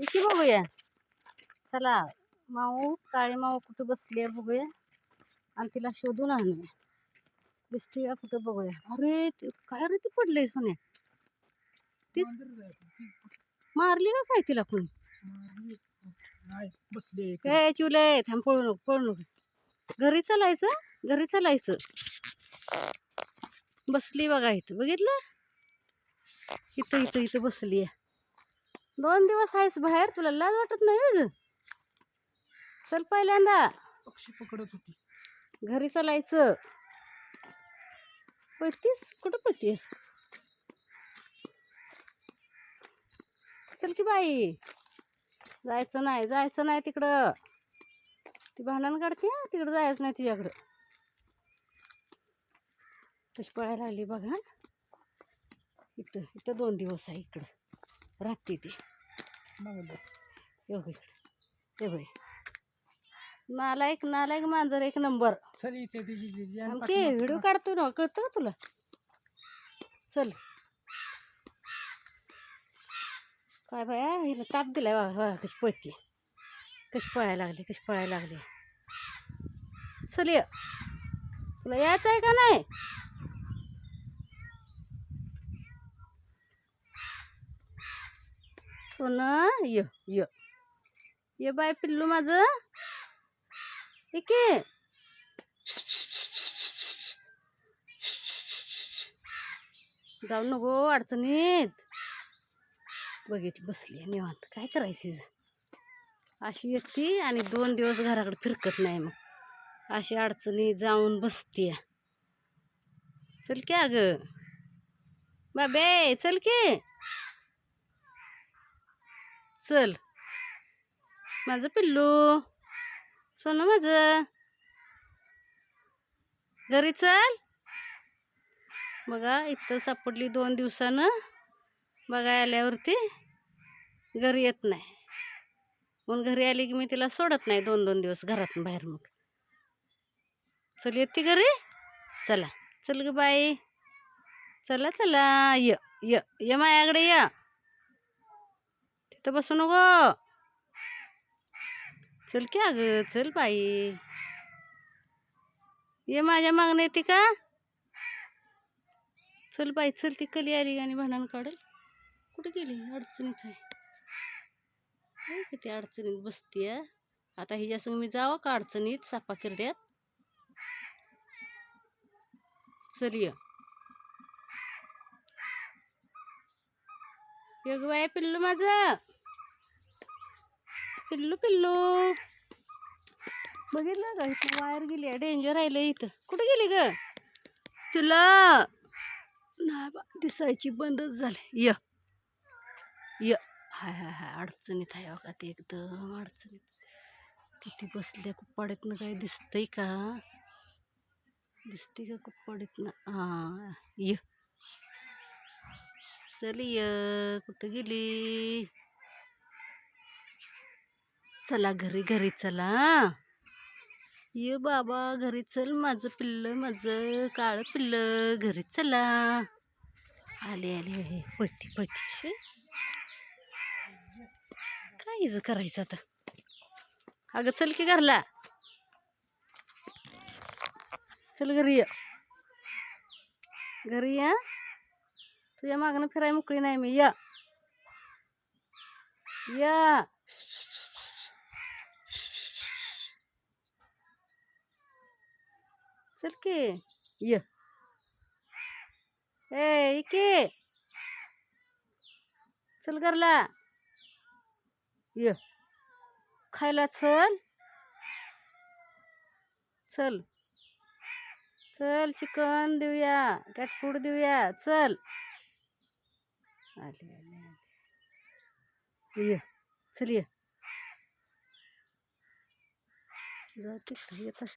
इथे बघूया? चला. माऊ काळी माऊ कुठे बसली आहे बघूया. आणि तिला शोधून आणूया. दिसते का कुठं बघूया? अरे काय रे ती पडलंय सोन्या? तीच मारली का काय तिला कोणी? नाही बसले काय चिवले थांब पळू नको पळू नको. घरी चालायचं? घरी चालायचं? बसली बघा इथं. बघितलं? इथं इथं इथं बसली आहे. दोन दिवस आहेस बाहेर तुला लाज वाटत नाही चल पहिल्यांदा. पक्षी पकडत होती. घरी चालायचं. पळतीस? कुठं पळतीस चल की बाई. जायचं नाही जायचं नाही तिकडं. ती भांडण काढते हं, तिकडं जायचं नाही तिच्याकडं. कशी पळायला लागली बघा इथं इथं दोन दिवस आहे इकडं. राहते ती. बाई नालायक नालायक मांजर एक नंबर. पाठीमागं व्हिडिओ काढतो ना कळतं का तुला? चल. काय बाया हिला ताप दिलाय बघा बघा कशी पळते. कशी पळायला लागली कशी पळायला लागली. चल ये. तुला यायचं आहे का नाही? हो सोनं य य. ये बाय पिल्लू माझं. इके जाऊ नको अडचणीत. बघितली बसली निवांत. काय करायची अशी येते आणि दोन दिवस घराकडे फिरकत नाही मग. अशी अडचणी जाऊन बसते चल की अगं. बाबे चल की. चल. माझं पिल्लू. सोनं माझं. घरी चल. बघा इथं सापडली दोन दिवसानं. बघा आल्यावरती घरी येत नाही. म्हणून घरी आली की मी तिला सोडत नाही दोन दोन दिवस घरातून बाहेर मग. चल येते घरी? चला. चल ग बाई. चला चला. य य ये माझ्याकडे य. तिथं बसू नको. चल की अगं चल बाई. ये माझ्या मागणं येते का? चल बाई चल ती कली आली आणि भांडण काढल. कुठे गेली? अडचणीत आहे. किती अडचणीत? बसतीय. आता हिच्यासंग मी जावं का अडचणीत? सापा किरड्यात चल योग बाय पिल्लू माझं. पिल्लू पिल्लू. बघितलं का? इथं वायर गेली आहे. डेंजर राहिलं इथं. कुठे गेली ग? चला. नाही बा दिसायची बंदच झाली. य. य. हाय हाय हाय. अडचणीत आहे बघा ते एकदम अडचणीत. किती बसल्या कुप्पाडीतनं काही दिसतंय का? दिसते का कुप्पाडीतनं? हां. य. चल य कुठं गेली? चला घरी घरी चला. ये बाबा घरी चल. माझं पिल्लं माझं काळं पिल्लं. घरी चला. आले आले आले. पळती पळती काय करायचं आता? अगं चल की घरला. चल घरी ये. घरी या तुझ्या मागणं फिराय मोकळी नाही मी. या. या. चल की. ये. ए इके. चल घरला. ये. खायला चल. चल. चल चिकन देऊया कॅट फूड देऊया. चल. आले आले आले. ये चल ये. जाऊ तिकडे येत